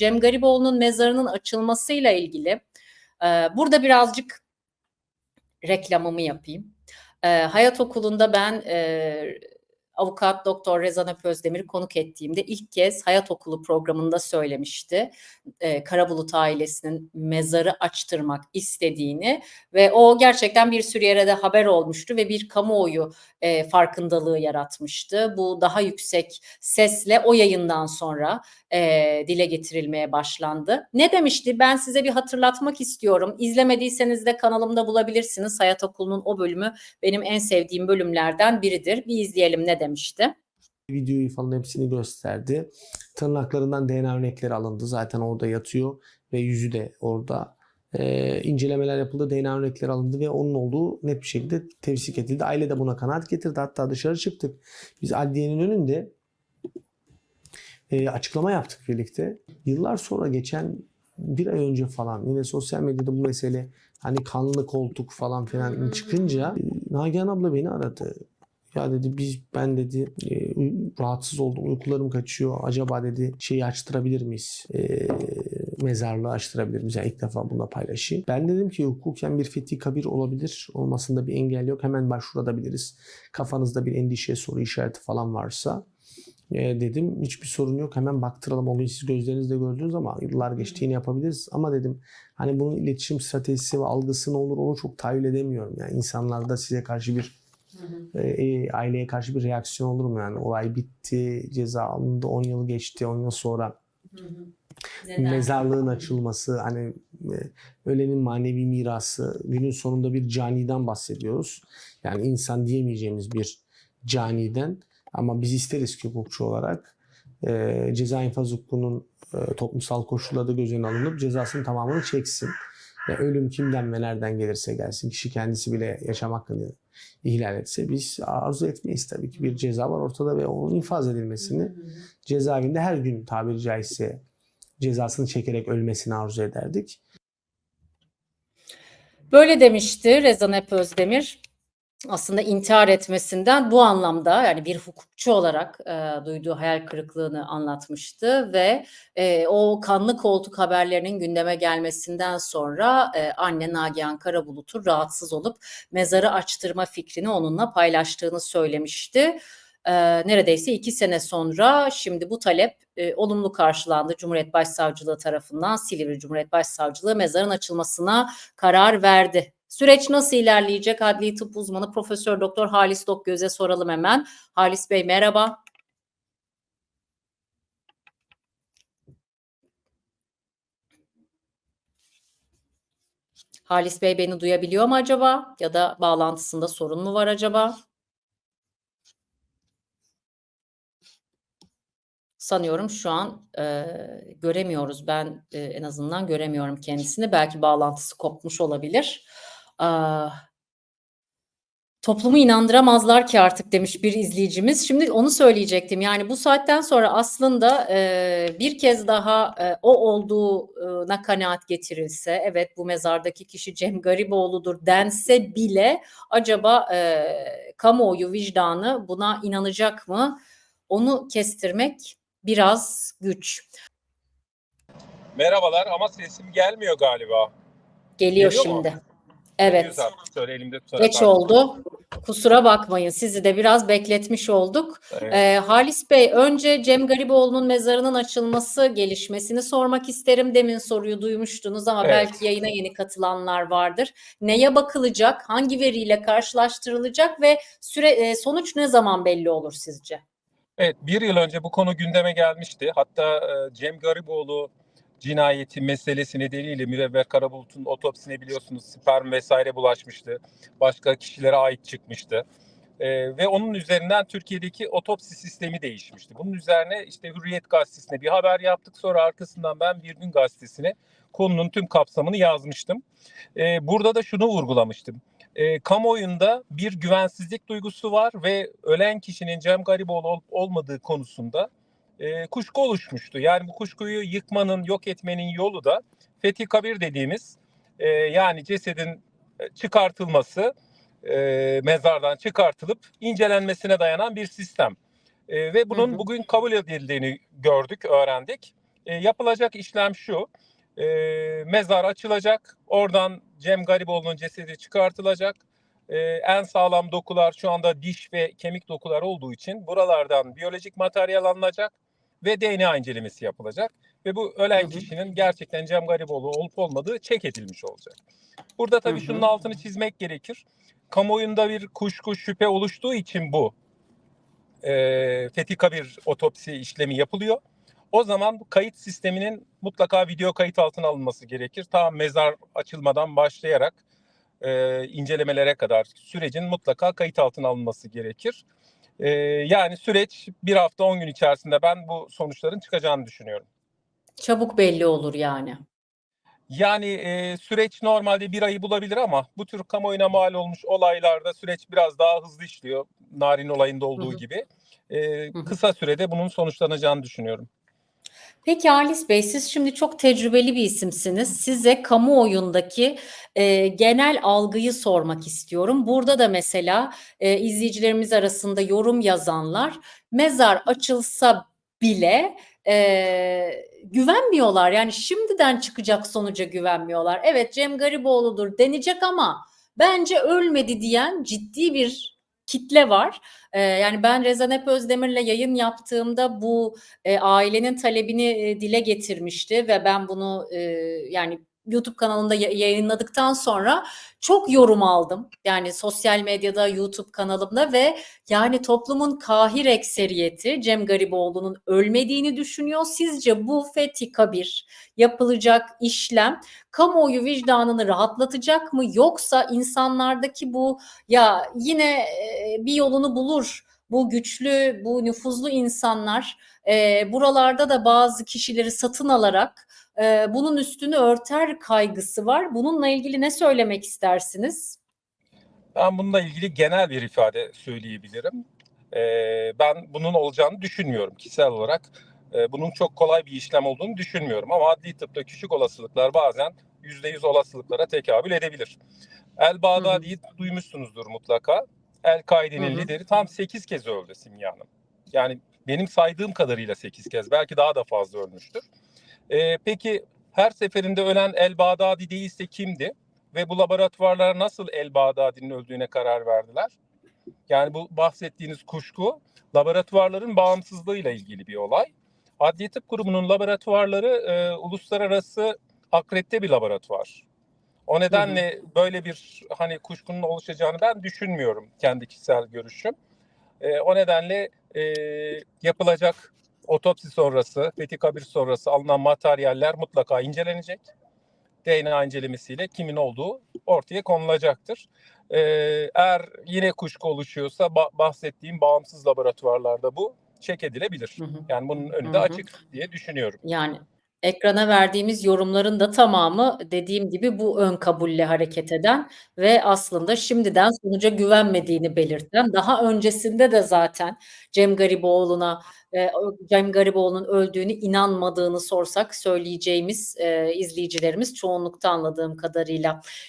Cem Gariboğlu'nun mezarının açılmasıyla ilgili e, burada birazcık reklamımı yapayım. E, Hayat Okulu'nda ben e, avukat doktor Rezan Öp Özdemir'i konuk ettiğimde ilk kez Hayat Okulu programında söylemişti. E, Karabulut ailesinin mezarı açtırmak istediğini ve o gerçekten bir sürü yere de haber olmuştu ve bir kamuoyu e, farkındalığı yaratmıştı. Bu daha yüksek sesle o yayından sonra e, dile getirilmeye başlandı. Ne demişti? Ben size bir hatırlatmak istiyorum. İzlemediyseniz de kanalımda bulabilirsiniz. Hayat Okulu'nun o bölümü benim en sevdiğim bölümlerden biridir. Bir izleyelim ne demişti. videoyu falan hepsini gösterdi. Tırnaklarından DNA örnekleri alındı. Zaten orada yatıyor ve yüzü de orada. Ee, incelemeler yapıldı. DNA örnekleri alındı ve onun olduğu net bir şekilde tevsik edildi. Aile de buna kanaat getirdi. Hatta dışarı çıktık. Biz adliyenin önünde e, açıklama yaptık birlikte. Yıllar sonra geçen bir ay önce falan yine sosyal medyada bu mesele hani kanlı koltuk falan filan çıkınca e, Nagihan abla beni aradı. Ya dedi biz ben dedi e, rahatsız oldum uykularım kaçıyor. Acaba dedi şeyi açtırabilir miyiz? E, mezarlığı açtırabilir miyiz? Yani ilk defa bununla paylaşayım. Ben dedim ki hukuken bir fethi kabir olabilir. Olmasında bir engel yok. Hemen başvurabiliriz. Kafanızda bir endişe soru işareti falan varsa. E, dedim hiçbir sorun yok hemen baktıralım onu siz gözlerinizle gördünüz ama yıllar geçti yine yapabiliriz ama dedim hani bunun iletişim stratejisi ve algısı ne olur onu çok tahayyül edemiyorum yani insanlarda size karşı bir e, e, aileye karşı bir reaksiyon olur mu yani? Olay bitti ceza alındı 10 yıl geçti 10 yıl sonra mezarlığın açılması hani e, ölenin manevi mirası. Günün sonunda bir caniden bahsediyoruz. Yani insan diyemeyeceğimiz bir caniden. Ama biz isteriz ki hukukçu olarak e, ceza infaz hukukunun e, toplumsal koşulları da göz önüne alınıp cezasının tamamını çeksin. Ve ölüm kimden ve nereden gelirse gelsin. Kişi kendisi bile yaşam hakkını ihlal etse biz arzu etmeyiz tabii ki. Bir ceza var ortada ve onun infaz edilmesini cezaevinde her gün tabiri caizse cezasını çekerek ölmesini arzu ederdik. Böyle demişti Rezan Ep Özdemir. Aslında intihar etmesinden bu anlamda yani bir hukukçu olarak e, duyduğu hayal kırıklığını anlatmıştı ve e, o kanlı koltuk haberlerinin gündeme gelmesinden sonra e, anne Nagihan Karabulut'un rahatsız olup mezarı açtırma fikrini onunla paylaştığını söylemişti. E, neredeyse iki sene sonra şimdi bu talep e, olumlu karşılandı. Cumhuriyet Başsavcılığı tarafından Silivri Cumhuriyet Başsavcılığı mezarın açılmasına karar verdi. Süreç nasıl ilerleyecek? Adli tıp uzmanı Profesör Doktor Halis Dokgöz'e soralım hemen. Halis Bey merhaba. Halis Bey beni duyabiliyor mu acaba? Ya da bağlantısında sorun mu var acaba? Sanıyorum şu an e, göremiyoruz. Ben e, en azından göremiyorum kendisini. Belki bağlantısı kopmuş olabilir. Aa, toplumu inandıramazlar ki artık demiş bir izleyicimiz. Şimdi onu söyleyecektim. Yani bu saatten sonra aslında e, bir kez daha e, o olduğuna kanaat getirilse, evet bu mezardaki kişi Cem Gariboğlu'dur dense bile acaba e, kamuoyu vicdanı buna inanacak mı? Onu kestirmek biraz güç. Merhabalar ama sesim gelmiyor galiba. Geliyor Geliyor mu? Evet. Şöyle elimde tutarak Geç oldu. Kusura bakmayın. Sizi de biraz bekletmiş olduk. Evet. Ee, Halis Bey, önce Cem Gariboğlu'nun mezarının açılması gelişmesini sormak isterim. Demin soruyu duymuştunuz ama Evet. belki yayına yeni katılanlar vardır. Neye bakılacak, hangi veriyle karşılaştırılacak ve süre e, sonuç ne zaman belli olur sizce? Evet, bir yıl önce bu konu gündeme gelmişti. Hatta e, Cem Gariboğlu cinayeti meselesi nedeniyle Mürevver Karabulut'un otopsisine biliyorsunuz sperm vesaire bulaşmıştı. Başka kişilere ait çıkmıştı. E, ve onun üzerinden Türkiye'deki otopsi sistemi değişmişti. Bunun üzerine işte Hürriyet Gazetesi'ne bir haber yaptık. Sonra arkasından ben Bir Gün Gazetesi'ne konunun tüm kapsamını yazmıştım. E, burada da şunu vurgulamıştım. e, kamuoyunda bir güvensizlik duygusu var ve ölen kişinin Cem Gariboğlu olup olmadığı konusunda e, kuşku oluşmuştu. Yani bu kuşkuyu yıkmanın, yok etmenin yolu da Fethi Kabir dediğimiz e, yani cesedin e, çıkartılması, e, mezardan çıkartılıp incelenmesine dayanan bir sistem. E, ve bunun Hı hı. bugün kabul edildiğini gördük, öğrendik. E, yapılacak işlem şu. E, mezar açılacak. Oradan Cem Gariboğlu'nun cesedi çıkartılacak. E, en sağlam dokular şu anda diş ve kemik dokular olduğu için buralardan biyolojik materyal alınacak ve DNA incelemesi yapılacak. Ve bu ölen kişinin gerçekten Cem Gariboğlu olup olmadığı çek edilmiş olacak. Burada tabii şunun altını çizmek gerekir. Kamuoyunda bir kuşku, şüphe oluştuğu için bu e, fetika bir otopsi işlemi yapılıyor. O zaman bu kayıt sisteminin mutlaka video kayıt altına alınması gerekir. Ta mezar açılmadan başlayarak e, incelemelere kadar sürecin mutlaka kayıt altına alınması gerekir. E, yani süreç bir hafta 10 gün içerisinde ben bu sonuçların çıkacağını düşünüyorum. Çabuk belli olur yani. Yani e, süreç normalde bir ayı bulabilir ama bu tür kamuoyuna mal olmuş olaylarda süreç biraz daha hızlı işliyor. Narin olayında olduğu Hı hı. gibi. E, kısa sürede bunun sonuçlanacağını düşünüyorum. Peki Halis Bey, siz şimdi çok tecrübeli bir isimsiniz. Size kamuoyundaki e, genel algıyı sormak istiyorum. Burada da mesela e, izleyicilerimiz arasında yorum yazanlar mezar açılsa bile e, güvenmiyorlar. Yani şimdiden çıkacak sonuca güvenmiyorlar. Evet Cem Gariboğlu'dur denecek ama bence ölmedi diyen ciddi bir kitle var. E, yani ben Rezan Ep Özdemir'le yayın yaptığımda bu e, ailenin talebini e, dile getirmişti ve ben bunu e, yani YouTube kanalında ya- yayınladıktan sonra çok yorum aldım. Yani sosyal medyada, YouTube kanalımda ve yani toplumun kahir ekseriyeti Cem Gariboğlu'nun ölmediğini düşünüyor. Sizce bu fetika bir yapılacak işlem kamuoyu vicdanını rahatlatacak mı yoksa insanlardaki bu ya yine e, bir yolunu bulur bu güçlü, bu nüfuzlu insanlar e, buralarda da bazı kişileri satın alarak e, bunun üstünü örter kaygısı var. Bununla ilgili ne söylemek istersiniz? Ben bununla ilgili genel bir ifade söyleyebilirim. E, ben bunun olacağını düşünmüyorum kişisel olarak. E, bunun çok kolay bir işlem olduğunu düşünmüyorum ama adli tıpta küçük olasılıklar bazen %100 olasılıklara tekabül edebilir. El Bağdadi'yi duymuşsunuzdur mutlaka. El-Kaide'nin lideri tam 8 kez öldü Simge Hanım. Yani benim saydığım kadarıyla 8 kez. Belki daha da fazla ölmüştür. Ee, peki her seferinde ölen El Bağdadi değilse kimdi? Ve bu laboratuvarlar nasıl El Bağdadi'nin öldüğüne karar verdiler? Yani bu bahsettiğiniz kuşku laboratuvarların bağımsızlığıyla ilgili bir olay. Adli Tıp Kurumu'nun laboratuvarları e, uluslararası akredite bir laboratuvar. O nedenle böyle bir hani kuşkunun oluşacağını ben düşünmüyorum kendi kişisel görüşüm. E, o nedenle e, yapılacak otopsi sonrası, fethi kabir sonrası alınan materyaller mutlaka incelenecek. DNA incelemesiyle kimin olduğu ortaya konulacaktır. E, eğer yine kuşku oluşuyorsa ba- bahsettiğim bağımsız laboratuvarlarda bu çek edilebilir. Hı hı. Yani bunun önü Hı de hı. açık diye düşünüyorum. Yani ekrana verdiğimiz yorumların da tamamı dediğim gibi bu ön kabulle hareket eden ve aslında şimdiden sonuca güvenmediğini belirten, daha öncesinde de zaten Cem Gariboğlu'na e, Cem Gariboğlu'nun öldüğünü inanmadığını sorsak söyleyeceğimiz e, izleyicilerimiz çoğunlukta anladığım kadarıyla.